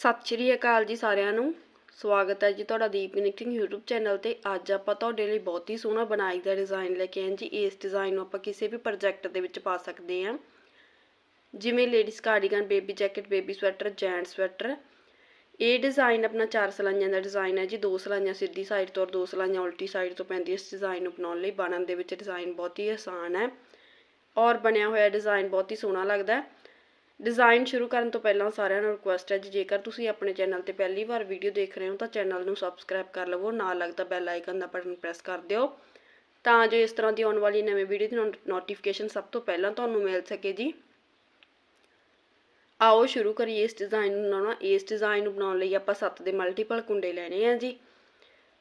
ਸਤਿ ਸ਼੍ਰੀ ਅਕਾਲ ਜੀ ਸਾਰਿਆਂ ਨੂੰ। ਸਵਾਗਤ ਹੈ ਜੀ ਤੁਹਾਡਾ ਦੀਪ ਕਨੈਕਟਿੰਗ YouTube ਚੈਨਲ ਤੇ। ਅੱਜ ਆਪਾਂ ਤੁਹਾਡੇ ਲਈ ਬਹੁਤ ਹੀ ਸੋਹਣਾ ਬਣਾਈ ਦਾ ਡਿਜ਼ਾਈਨ ਲੈ ਕੇ ਆਏ ਜੀ। ਇਸ ਡਿਜ਼ਾਈਨ ਨੂੰ ਆਪਾਂ ਕਿਸੇ ਵੀ ਪ੍ਰੋਜੈਕਟ ਦੇ ਵਿੱਚ ਪਾ ਸਕਦੇ ਹਾਂ। ਜਿਵੇਂ ladies cardigan baby jacket baby sweater gent sweater ਇਹ ਡਿਜ਼ਾਈਨ ਆਪਣਾ ਚਾਰ ਸਲਾਈਆਂ ਦਾ ਡਿਜ਼ਾਈਨ ਹੈ ਜੀ। ਦੋ ਸਲਾਈਆਂ ਸਿੱਧੀ ਸਾਈਡ ਤੋਂ ਔਰ ਦੋ ਸਲਾਈਆਂ ਉਲਟੀ ਸਾਈਡ ਤੋਂ ਪੈਂਦੀ ਇਸ ਡਿਜ਼ਾਈਨ ਨੂੰ ਬਣਾਉਣ ਲਈ ਬਣਨ ਦੇ ਵਿੱਚ ਡਿਜ਼ਾਈਨ ਬਹੁਤ ਹੀ ਆਸਾਨ ਹੈ। ਔਰ ਬਣਿਆ ਹੋਇਆ ਡਿਜ਼ਾਈਨ ਬਹੁਤ ਹੀ ਸੋਹਣਾ ਲੱਗਦਾ ਹੈ। ਡਿਜ਼ਾਈਨ ਸ਼ੁਰੂ ਕਰਨ ਤੋਂ ਪਹਿਲਾਂ ਸਾਰਿਆਂ ਨੂੰ ਰਿਕੁਐਸਟ ਹੈ ਜੀ, ਜੇਕਰ ਤੁਸੀਂ ਆਪਣੇ ਚੈਨਲ ਤੇ ਪਹਿਲੀ ਵਾਰ ਵੀਡੀਓ ਦੇਖ ਰਹੇ ਹੋ, ਤਾਂ ਚੈਨਲ ਨੂੰ ਸਬਸਕ੍ਰਾਈਬ ਕਰ ਲਵੋ, ਨਾਲ ਲੱਗਦਾ ਬੈਲ ਆਈਕਨ ਦਾ ਬਟਨ ਪ੍ਰੈਸ ਕਰ ਦਿਓ। ਤਾਂ ਜੋ ਇਸ ਤਰ੍ਹਾਂ ਦੀ ਆਉਣ ਵਾਲੀ ਨਵੀਂ ਵੀਡੀਓ ਦੀ ਨੋਟੀਫਿਕੇਸ਼ਨ ਸਭ ਤੋਂ ਪਹਿਲਾਂ ਤੁਹਾਨੂੰ ਮਿਲ ਸਕੇ ਜੀ। ਆਓ ਸ਼ੁਰੂ ਕਰੀਏ ਇਸ ਡਿਜ਼ਾਈਨ ਨੂੰ ਬਣਾਉਣਾ। ਇਸ ਡਿਜ਼ਾਈਨ ਨੂੰ ਬਣਾਉਣ ਲਈ ਆਪਾਂ 7 ਦੇ ਮਲਟੀਪਲ ਕੁੰਡੇ ਲੈਣੇ ਆ ਜੀ।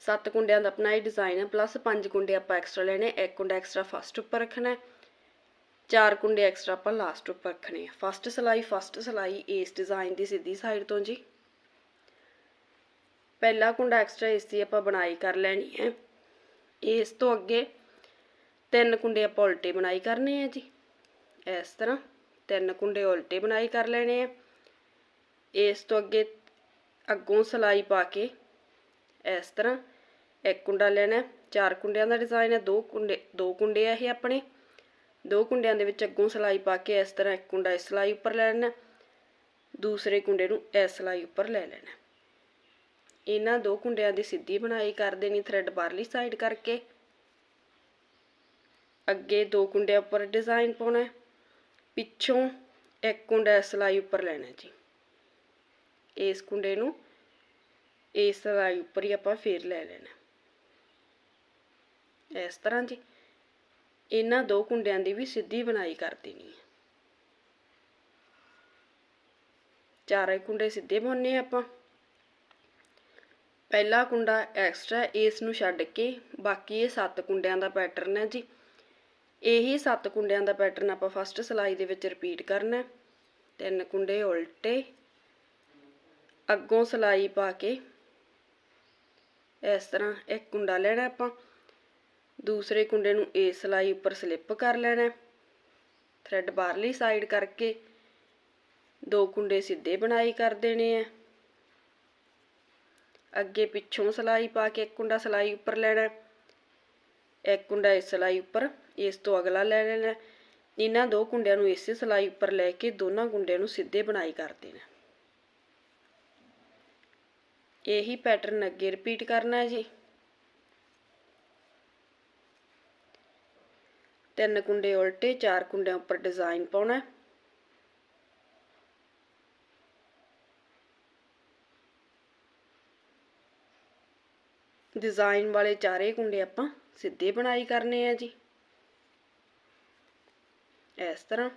7 ਕੁੰਡਿਆਂ ਦਾ ਆਪਣਾ ਇਹ ਡਿਜ਼ਾਈਨ ਹੈ ਪਲੱਸ 5 ਕੁੰਡੇ ਆਪਾਂ ਐਕਸਟਰਾ ਲੈਣੇ, ਇੱਕ ਕੁੰਡਾ ਐਕਸਟਰਾ ਫਸਟ ਉੱਪਰ ਰੱਖਣਾ ਹੈ। ਚਾਰ ਕੁੰਡੇ ਐਕਸਟਰਾ ਆਪਾਂ ਲਾਸਟ ਉੱਪਰ ਰੱਖਣੇ ਆ। ਫਸਟ ਸਲਾਈ ਫਸਟ ਸਲਾਈ ਇਸ ਡਿਜ਼ਾਈਨ ਦੀ ਸਿੱਧੀ ਸਾਈਡ ਤੋਂ ਜੀ। ਪਹਿਲਾ ਕੁੰਡਾ ਐਕਸਟਰਾ ਇਸ ਦੀ ਆਪਾਂ ਬਣਾਈ ਕਰ ਲੈਣੀ ਹੈ। ਇਸ ਤੋਂ ਅੱਗੇ ਤਿੰਨ ਕੁੰਡੇ ਆਪਾਂ ਉਲਟੇ ਬਣਾਈ ਕਰਨੇ ਆ ਜੀ। ਇਸ ਤਰ੍ਹਾਂ ਤਿੰਨ ਕੁੰਡੇ ਉਲਟੇ ਬਣਾਈ ਕਰ ਲੈਣੇ ਆ। ਇਸ ਤੋਂ ਅੱਗੇ ਅੱਗੋਂ ਸਲਾਈ ਪਾ ਕੇ ਇਸ ਤਰ੍ਹਾਂ ਇੱਕ ਕੁੰਡਾ ਲੈਣਾ। ਚਾਰ ਕੁੰਡਿਆਂ ਦਾ ਡਿਜ਼ਾਈਨ ਹੈ। ਦੋ ਕੁੰਡੇ ਦੋ ਕੁੰਡੇ ਆ ਇਹ ਆਪਣੇ। ਦੋ ਕੁੰਡਿਆਂ ਦੇ ਵਿੱਚ ਅੱਗੋਂ ਸਲਾਈ ਪਾ ਕੇ ਇਸ ਤਰ੍ਹਾਂ ਇੱਕ ਕੁੰਡਾ ਇਸ ਸਲਾਈ ਉੱਪਰ ਲੈ ਲੈਣਾ, ਦੂਸਰੇ ਕੁੰਡੇ ਨੂੰ ਇਸ ਸਲਾਈ ਉੱਪਰ ਲੈ ਲੈਣਾ। ਇਹਨਾਂ ਦੋ ਕੁੰਡਿਆਂ ਦੀ ਸਿੱਧੀ ਬਣਾਈ ਕਰ ਦੇਣੀ ਥ੍ਰੈਡ ਬਾਹਰਲੀ ਸਾਈਡ ਕਰਕੇ। ਅੱਗੇ ਦੋ ਕੁੰਡਿਆਂ ਉੱਪਰ ਡਿਜ਼ਾਈਨ ਪਾਉਣਾ ਪਿੱਛੋਂ ਇੱਕ ਕੁੰਡਾ ਇਸ ਸਲਾਈ ਉੱਪਰ ਲੈਣਾ ਜੀ। ਇਸ ਕੁੰਡੇ ਨੂੰ ਇਸ ਸਲਾਈ ਉੱਪਰ ਹੀ ਆਪਾਂ ਫੇਰ ਲੈ ਲੈਣਾ। ਇਸ ਤਰ੍ਹਾਂ ਜੀ। ਇਹਨਾਂ ਦੋ ਕੁੰਡਿਆਂ ਦੀ ਵੀ ਸਿੱਧੀ ਬਣਾਈ ਕਰ ਦੇਣੀ ਹੈ। ਚਾਰੇ ਕੁੰਡੇ ਸਿੱਧੇ ਪਾਉਣੇ ਆਪਾਂ। ਪਹਿਲਾ ਕੁੰਡਾ ਐਕਸਟਰਾ ਇਸ ਨੂੰ ਛੱਡ ਕੇ ਬਾਕੀ ਇਹ ਸੱਤ ਕੁੰਡਿਆਂ ਦਾ ਪੈਟਰਨ ਹੈ ਜੀ। ਇਹੀ ਸੱਤ ਕੁੰਡਿਆਂ ਦਾ ਪੈਟਰਨ ਆਪਾਂ ਫਸਟ ਸਲਾਈ ਦੇ ਵਿੱਚ ਰਿਪੀਟ ਕਰਨਾ ਤਿੰਨ ਕੁੰਡੇ ਉਲਟੇ, ਅੱਗੋਂ ਸਲਾਈ ਪਾ ਕੇ ਇਸ ਤਰ੍ਹਾਂ ਇੱਕ ਕੁੰਡਾ ਲੈਣਾ ਆਪਾਂ। ਦੂਸਰੇ ਕੁੰਡੇ ਨੂੰ ਇਸ ਸਲਾਈ ਉੱਪਰ ਸਲਿੱਪ ਕਰ ਲੈਣਾ ਥ੍ਰੈਡ ਬਾਹਰਲੀ ਸਾਈਡ ਕਰਕੇ ਦੋ ਕੁੰਡੇ ਸਿੱਧੇ ਬਣਾਈ ਕਰ ਦੇਣੇ ਆ ਅੱਗੇ ਪਿੱਛੋਂ ਸਲਾਈ ਪਾ ਕੇ ਇੱਕ ਕੁੰਡਾ ਸਲਾਈ ਉੱਪਰ ਲੈਣਾ ਇੱਕ ਕੁੰਡਾ ਇਸ ਸਲਾਈ ਉੱਪਰ, ਇਸ ਤੋਂ ਅਗਲਾ ਲੈ ਲੈਣਾ ਇਹਨਾਂ ਦੋ ਕੁੰਡਿਆਂ ਨੂੰ ਇਸੇ ਸਲਾਈ ਉੱਪਰ ਲੈ ਕੇ ਦੋਨਾਂ ਕੁੰਡਿਆਂ ਨੂੰ ਸਿੱਧੇ ਬਣਾਈ ਕਰ ਦੇਣਾ ਇਹੀ ਪੈਟਰਨ ਅੱਗੇ ਰਿਪੀਟ ਕਰਨਾ ਹੈ ਜੀ। ਤਿੰਨ ਕੁੰਡੇ ਉਲਟੇ, ਚਾਰ ਕੁੰਡਿਆਂ ਉੱਪਰ ਡਿਜ਼ਾਈਨ ਪਾਉਣਾ ਡਿਜ਼ਾਈਨ ਵਾਲੇ ਚਾਰੇ ਕੁੰਡੇ ਆਪਾਂ ਸਿੱਧੇ ਬਣਾਈ ਕਰਨੇ ਆ ਜੀ। ਇਸ ਤਰ੍ਹਾਂ।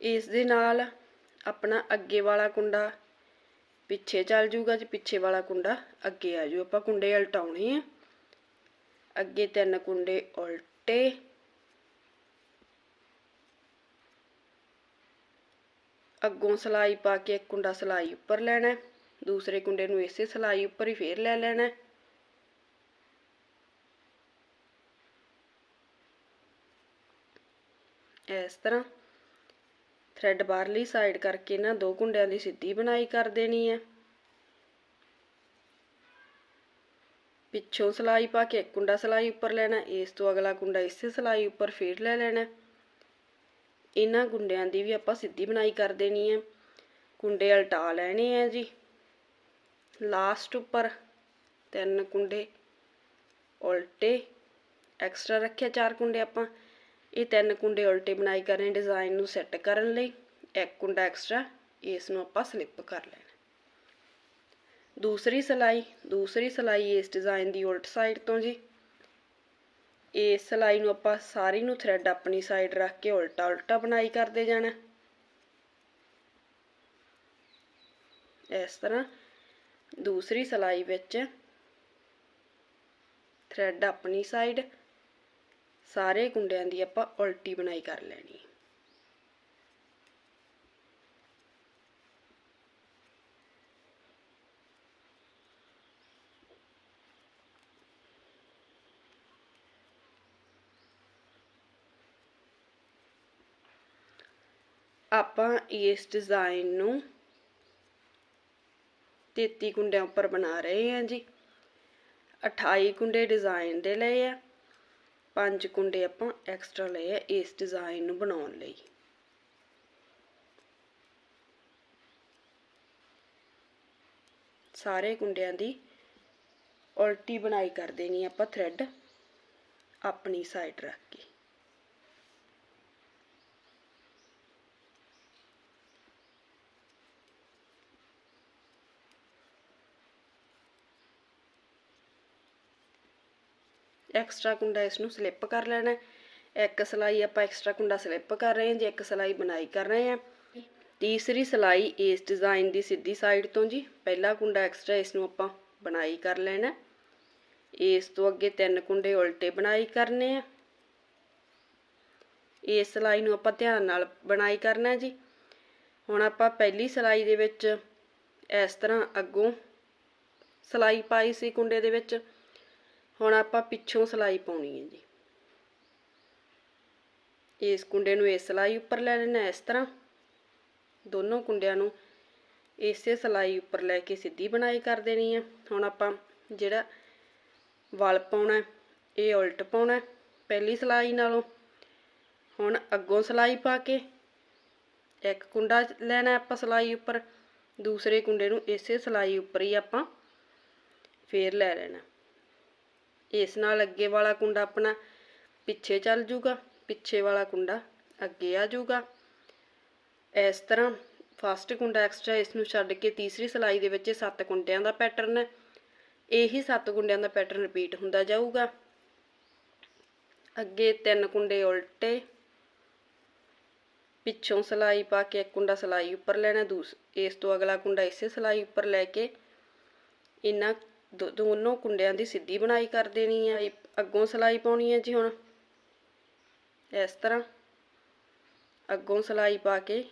ਇਸ ਦੇ ਨਾਲ ਆਪਣਾ ਅੱਗੇ ਵਾਲਾ ਕੁੰਡਾ ਪਿੱਛੇ ਚੱਲ ਜੂਗਾ ਜੀ, ਪਿੱਛੇ ਵਾਲਾ ਕੁੰਡਾ ਅੱਗੇ ਆ ਜੂ। ਆਪਾਂ ਕੁੰਡੇ ਉਲਟਾਉਣੇ ਆ। ਅੱਗੇ ਤਿੰਨ ਕੁੰਡੇ ਉਲਟੇ। ਅੱਗੋਂ ਸਲਾਈ ਪਾ ਕੇ ਇੱਕ ਕੁੰਡਾ ਸਲਾਈ ਉੱਪਰ ਲੈਣਾ ਦੂਸਰੇ ਕੁੰਡੇ ਨੂੰ ਇਸੇ ਸਲਾਈ ਉੱਪਰ ਹੀ ਫੇਰ ਲੈ ਲੈਣਾ ਇਸ ਤਰ੍ਹਾਂ ਥਰੈਡ ਬਾਹਰਲੀ ਸਾਈਡ ਕਰਕੇ ਨਾ ਦੋ ਕੁੰਡਿਆਂ ਦੀ ਸਿੱਧੀ ਬਣਾਈ ਕਰ ਦੇਣੀ ਹੈ। ਪਿੱਛੋਂ ਸਲਾਈ ਪਾ ਕੇ ਇੱਕ ਕੁੰਡਾ ਸਲਾਈ ਉੱਪਰ ਲੈਣਾ, ਇਸ ਤੋਂ ਅਗਲਾ ਕੁੰਡਾ ਇਸੇ ਸਲਾਈ ਉੱਪਰ ਫੇਰ ਲੈ ਲੈਣਾ। ਇਹਨਾਂ ਕੁੰਡਿਆਂ ਦੀ ਵੀ ਆਪਾਂ ਸਿੱਧੀ ਬਣਾਈ ਕਰ ਦੇਣੀ ਹੈ। ਕੁੰਡੇ ਉਲਟਾ ਲੈਣੇ ਆ ਜੀ। ਲਾਸਟ ਉੱਪਰ ਤਿੰਨ ਕੁੰਡੇ ਉਲਟੇ। ਐਕਸਟਰਾ ਰੱਖਿਆ ਚਾਰ ਕੁੰਡੇ ਆਪਾਂ। ਇਹ ਤਿੰਨ ਕੁੰਡੇ ਉਲਟੇ ਬਣਾਈ ਕਰਨੇ ਡਿਜ਼ਾਈਨ ਨੂੰ ਸੈੱਟ ਕਰਨ ਲਈ। ਇੱਕ ਕੁੰਡਾ ਐਕਸਟਰਾ ਇਸ ਨੂੰ ਆਪਾਂ ਸਲਿੱਪ ਕਰ ਲੈਣਾ। ਦੂਸਰੀ ਸਲਾਈ ਦੂਸਰੀ ਸਲਾਈ ਇਸ ਡਿਜ਼ਾਈਨ ਦੀ ਉਲਟ ਸਾਈਡ ਤੋਂ ਜੀ। ਇਸ ਸਲਾਈ ਨੂੰ ਆਪਾਂ ਸਾਰੀ ਨੂੰ ਥ੍ਰੈਡ ਆਪਣੀ ਸਾਈਡ ਰੱਖ ਕੇ ਉਲਟਾ ਉਲਟਾ ਬਣਾਈ ਕਰਦੇ ਜਾਣਾ। ਇਸ ਤਰ੍ਹਾਂ ਦੂਸਰੀ ਸਲਾਈ ਵਿੱਚ ਥ੍ਰੈਡ ਆਪਣੀ ਸਾਈਡ ਸਾਰੇ ਕੁੰਡਿਆਂ ਦੀ ਆਪਾਂ ਉਲਟੀ ਬਣਾਈ ਕਰ ਲੈਣੀ ਆਪਾਂ ਇਸ ਡਿਜ਼ਾਈਨ ਨੂੰ 33 ਕੁੰਡਿਆਂ ਉੱਪਰ ਬਣਾ ਰਹੇ ਹਾਂ ਜੀ। 28 ਕੁੰਡੇ ਡਿਜ਼ਾਈਨ ਦੇ ਲਏ ਆ। ਪੰਜ ਕੁੰਡੇ ਆਪਾਂ ਐਕਸਟਰਾ ਲਏ ਆ ਇਸ ਡਿਜ਼ਾਈਨ ਨੂੰ ਬਣਾਉਣ ਲਈ। ਸਾਰੇ ਕੁੰਡਿਆਂ ਦੀ ਉਲਟੀ ਬਣਾਈ ਕਰ ਦੇਣੀ ਆਪਾਂ ਥ੍ਰੈਡ ਆਪਣੀ ਸਾਈਡ ਰੱਖ ਕੇ। ਐਕਸਟਰਾ ਕੁੰਡਾ ਇਸ ਨੂੰ ਸਲਿੱਪ ਕਰ ਲੈਣਾ ਇੱਕ ਸਲਾਈ ਆਪਾਂ ਐਕਸਟਰਾ ਕੁੰਡਾ ਸਲਿੱਪ ਕਰ ਰਹੇ ਹਾਂ ਜੀ, ਇੱਕ ਸਲਾਈ ਬਣਾਈ ਕਰ ਰਹੇ ਹਾਂ। ਤੀਸਰੀ ਸਲਾਈ ਇਸ ਡਿਜ਼ਾਈਨ ਦੀ ਸਿੱਧੀ ਸਾਈਡ ਤੋਂ ਜੀ, ਪਹਿਲਾ ਕੁੰਡਾ ਐਕਸਟਰਾ ਇਸ ਨੂੰ ਆਪਾਂ ਬਣਾਈ ਕਰ ਲੈਣਾ ਇਸ ਤੋਂ ਅੱਗੇ ਤਿੰਨ ਕੁੰਡੇ ਉਲਟੇ ਬਣਾਈ ਕਰਨੇ ਆ। ਇਸ ਸਲਾਈ ਨੂੰ ਆਪਾਂ ਧਿਆਨ ਨਾਲ ਬਣਾਈ ਕਰਨਾ ਜੀ। ਹੁਣ ਆਪਾਂ ਪਹਿਲੀ ਸਲਾਈ ਦੇ ਵਿੱਚ ਇਸ ਤਰ੍ਹਾਂ ਅੱਗੋਂ ਸਲਾਈ ਪਾਈ ਸੀ ਕੁੰਡੇ ਦੇ ਵਿੱਚ। ਹੁਣ ਆਪਾਂ ਪਿੱਛੋਂ ਸਲਾਈ ਪਾਉਣੀ ਹੈ ਜੀ। ਇਸ ਕੁੰਡੇ ਨੂੰ ਇਸ ਸਲਾਈ ਉੱਪਰ ਲੈ ਲੈਣਾ, ਇਸ ਤਰ੍ਹਾਂ। ਦੋਨੋਂ ਕੁੰਡਿਆਂ ਨੂੰ ਇਸੇ ਸਲਾਈ ਉੱਪਰ ਲੈ ਕੇ ਸਿੱਧੀ ਬਣਾਈ ਕਰ ਦੇਣੀ ਹੈ। ਹੁਣ ਆਪਾਂ ਜਿਹੜਾ ਵਲ ਪਾਉਣਾ, ਇਹ ਉਲਟ ਪਾਉਣਾ ਪਹਿਲੀ ਸਲਾਈ ਨਾਲੋਂ। ਹੁਣ ਅੱਗੋਂ ਸਲਾਈ ਪਾ ਕੇ ਇੱਕ ਕੁੰਡਾ ਲੈਣਾ ਆਪਾਂ ਸਲਾਈ ਉੱਪਰ, ਦੂਸਰੇ ਕੁੰਡੇ ਨੂੰ ਇਸੇ ਸਲਾਈ ਉੱਪਰ ਹੀ ਆਪਾਂ ਫੇਰ ਲੈ ਲੈਣਾ। ਇਸ ਨਾਲ ਅੱਗੇ ਵਾਲਾ ਕੁੰਡਾ ਆਪਣਾ ਪਿੱਛੇ ਚੱਲ ਜੂਗਾ, ਪਿੱਛੇ ਵਾਲਾ ਕੁੰਡਾ ਅੱਗੇ ਆ ਜਾਊਗਾ ਇਸ ਤਰ੍ਹਾਂ ਫਸਟ ਕੁੰਡਾ ਐਕਸਟਰਾ ਇਸ ਨੂੰ ਛੱਡ ਕੇ ਤੀਸਰੀ ਸਲਾਈ ਦੇ ਵਿੱਚ ਸੱਤ ਕੁੰਡਿਆਂ ਦਾ ਪੈਟਰਨ ਹੈ। ਇਹੀ ਸੱਤ ਕੁੰਡਿਆਂ ਦਾ ਪੈਟਰਨ ਰਿਪੀਟ ਹੁੰਦਾ ਜਾਊਗਾ। ਅੱਗੇ ਤਿੰਨ ਕੁੰਡੇ ਉਲਟੇ, ਪਿੱਛੋਂ ਸਲਾਈ ਪਾ ਕੇ ਇੱਕ ਕੁੰਡਾ ਸਲਾਈ ਉੱਪਰ ਲੈਣਾ, ਦੂਸ, ਇਸ ਤੋਂ ਅਗਲਾ ਕੁੰਡਾ ਇਸੇ ਸਲਾਈ ਉੱਪਰ ਲੈ ਕੇ ਇਹਨਾਂ ਦੋਨੋਂ ਕੁੰਡਿਆਂ ਦੀ ਸਿੱਧੀ ਬਣਾਈ ਕਰ ਦੇਣੀ ਹੈ ਅੱਗੋਂ ਸਲਾਈ ਪਾਉਣੀ ਹੈ ਜੀ ਹੁਣ। ਇਸ ਤਰ੍ਹਾਂ ਅੱਗੋਂ ਸਲਾਈ ਪਾ ਕੇ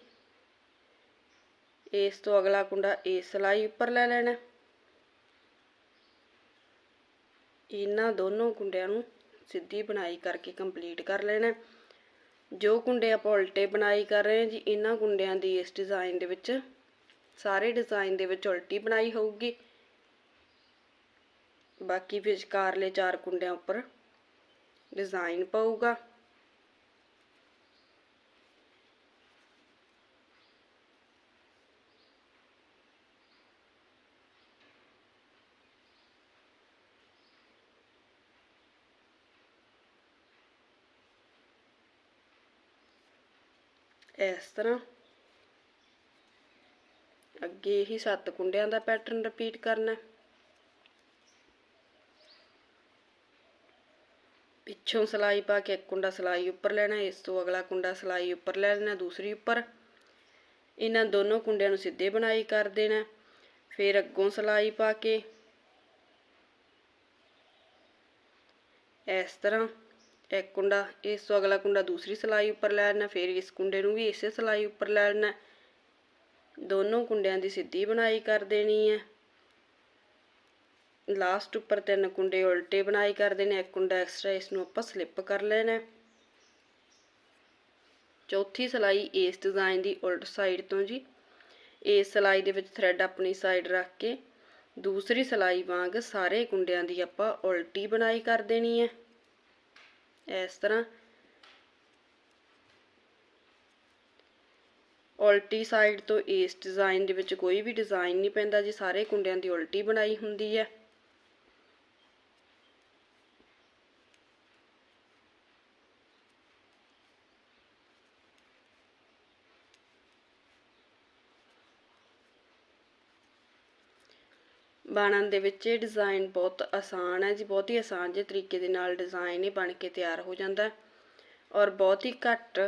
ਇਸ ਤੋਂ ਅਗਲਾ ਕੁੰਡਾ ਇਸ ਸਲਾਈ ਉੱਪਰ ਲੈ ਲੈਣਾ। ਇਹਨਾਂ ਦੋਨੋਂ ਕੁੰਡਿਆਂ ਨੂੰ ਸਿੱਧੀ ਬਣਾਈ ਕਰਕੇ ਕੰਪਲੀਟ ਕਰ ਲੈਣਾ। ਜੋ ਕੁੰਡੇ ਆਪਾਂ ਉਲਟੇ ਬਣਾਈ ਕਰ ਰਹੇ ਹਾਂ ਜੀ, ਇਹਨਾਂ ਕੁੰਡਿਆਂ ਦੀ ਇਸ ਡਿਜ਼ਾਈਨ ਦੇ ਵਿੱਚ, ਸਾਰੇ ਡਿਜ਼ਾਈਨ ਦੇ ਵਿੱਚ ਉਲਟੀ ਬਣਾਈ ਹੋਊਗੀ। ਬਾਕੀ ਵਿਚਕਾਰਲੇ ਚਾਰ ਕੁੰਡਿਆਂ ਉੱਪਰ ਡਿਜ਼ਾਈਨ ਪਊਗਾ। ਇਸ ਤਰ੍ਹਾਂ ਅੱਗੇ ਹੀ ਸੱਤ ਕੁੰਡਿਆਂ ਦਾ ਪੈਟਰਨ ਰਿਪੀਟ ਕਰਨਾ। ਹੈ ਪਿੱਛੋਂ ਸਲਾਈ ਪਾ ਕੇ ਇੱਕ ਕੁੰਡਾ ਸਲਾਈ ਉੱਪਰ ਲੈਣਾ, ਇਸ ਤੋਂ ਅਗਲਾ ਕੁੰਡਾ ਸਲਾਈ ਉੱਪਰ ਲੈ ਲੈਣਾ, ਦੂਸਰੀ ਉੱਪਰ। ਇਹਨਾਂ ਦੋਨੋਂ ਕੁੰਡਿਆਂ ਨੂੰ ਸਿੱਧੇ ਬਣਾਈ ਕਰ ਦੇਣਾ, ਫਿਰ ਅੱਗੋਂ ਸਲਾਈ ਪਾ ਕੇ। ਇਸ ਤਰ੍ਹਾਂ ਇੱਕ ਕੁੰਡਾ, ਇਸ ਤੋਂ ਅਗਲਾ ਕੁੰਡਾ ਦੂਸਰੀ ਸਲਾਈ ਉੱਪਰ ਲੈ ਲੈਣਾ, ਫਿਰ ਇਸ ਕੁੰਡੇ ਨੂੰ ਵੀ ਇਸੇ ਸਲਾਈ ਉੱਪਰ ਲੈ ਲੈਣਾ। ਦੋਨੋਂ ਕੁੰਡਿਆਂ ਦੀ ਸਿੱਧੀ ਬਣਾਈ ਕਰ ਦੇਣੀ ਹੈ। ਲਾਸਟ ਉੱਪਰ ਤਿੰਨ ਕੁੰਡੇ ਉਲਟੇ ਬਣਾਈ ਕਰਦੇ ਨੇ, ਇੱਕ ਕੁੰਡਾ ਐਕਸਟਰਾ ਇਸ ਨੂੰ ਆਪਾਂ ਸਲਿੱਪ ਕਰ ਲੈਣਾ ਚੌਥੀ ਸਲਾਈ ਇਸ ਡਿਜ਼ਾਈਨ ਦੀ ਉਲਟ ਸਾਈਡ ਤੋਂ ਜੀ। ਇਸ ਸਲਾਈ ਦੇ ਵਿੱਚ ਥ੍ਰੈਡ ਆਪਣੀ ਸਾਈਡ ਰੱਖ ਕੇ ਦੂਸਰੀ ਸਲਾਈ ਵਾਂਗ ਸਾਰੇ ਕੁੰਡਿਆਂ ਦੀ ਆਪਾਂ ਉਲਟੀ ਬਣਾਈ ਕਰ ਦੇਣੀ ਹੈ। ਇਸ ਤਰ੍ਹਾਂ ਉਲਟੀ ਸਾਈਡ ਤੋਂ ਇਸ ਡਿਜ਼ਾਈਨ ਦੇ ਵਿੱਚ ਕੋਈ ਵੀ ਡਿਜ਼ਾਈਨ ਨਹੀਂ ਪੈਂਦਾ ਜੀ, ਸਾਰੇ ਕੁੰਡਿਆਂ ਦੀ ਉਲਟੀ ਬਣਾਈ ਹੁੰਦੀ ਹੈ। ਬਣਨ ਦੇ ਵਿੱਚ ਇਹ ਡਿਜ਼ਾਈਨ ਬਹੁਤ ਆਸਾਨ ਹੈ ਜੀ, ਬਹੁਤ ਹੀ ਆਸਾਨ ਜਿਹੇ ਤਰੀਕੇ ਦੇ ਨਾਲ ਡਿਜ਼ਾਈਨ ਇਹ ਬਣ ਕੇ ਤਿਆਰ ਹੋ ਜਾਂਦਾ ਔਰ ਬਹੁਤ ਹੀ ਘੱਟ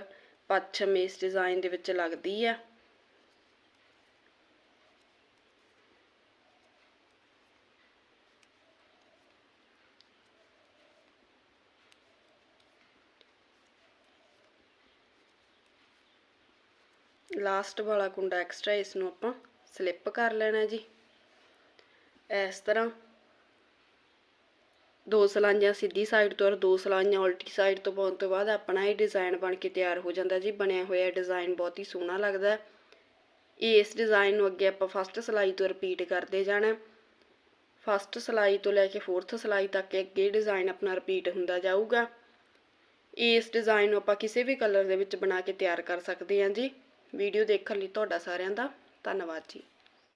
ਪੱਛਮ ਇਸ ਡਿਜ਼ਾਈਨ ਦੇ ਵਿੱਚ ਲੱਗਦੀ ਹੈ। ਲਾਸਟ ਵਾਲਾ ਕੁੰਡਾ ਐਕਸਟਰਾ ਇਸ ਨੂੰ ਆਪਾਂ ਸਲਿੱਪ ਕਰ ਲੈਣਾ ਜੀ। ਇਸ ਤਰ੍ਹਾਂ ਦੋ ਸਲਾਈਆਂ ਸਿੱਧੀ ਸਾਈਡ ਤੋਂ ਔਰ ਦੋ ਸਲਾਈਆਂ ਉਲਟੀ ਸਾਈਡ ਤੋਂ ਪਾਉਣ ਤੋਂ ਬਾਅਦ ਆਪਣਾ ਇਹ ਡਿਜ਼ਾਈਨ ਬਣ ਕੇ ਤਿਆਰ ਹੋ ਜਾਂਦਾ ਜੀ, ਬਣਿਆ ਹੋਇਆ ਡਿਜ਼ਾਈਨ ਬਹੁਤ ਹੀ ਸੋਹਣਾ ਲੱਗਦਾ। ਹੈ ਇਸ ਡਿਜ਼ਾਈਨ ਨੂੰ ਅੱਗੇ ਆਪਾਂ ਫਸਟ ਸਲਾਈ ਤੋਂ ਰਿਪੀਟ ਕਰਦੇ ਜਾਣਾ। ਫਸਟ ਸਲਾਈ ਤੋਂ ਲੈ ਕੇ ਫੋਰਥ ਸਲਾਈ ਤੱਕ ਅੱਗੇ ਡਿਜ਼ਾਈਨ ਆਪਣਾ ਰਿਪੀਟ ਹੁੰਦਾ ਜਾਊਗਾ। ਇਸ ਡਿਜ਼ਾਈਨ ਨੂੰ ਆਪਾਂ ਕਿਸੇ ਵੀ ਕਲਰ ਦੇ ਵਿੱਚ ਬਣਾ ਕੇ ਤਿਆਰ ਕਰ ਸਕਦੇ ਹਾਂ ਜੀ। ਵੀਡੀਓ ਦੇਖਣ ਲਈ ਤੁਹਾਡਾ ਸਾਰਿਆਂ ਦਾ ਧੰਨਵਾਦ ਜੀ।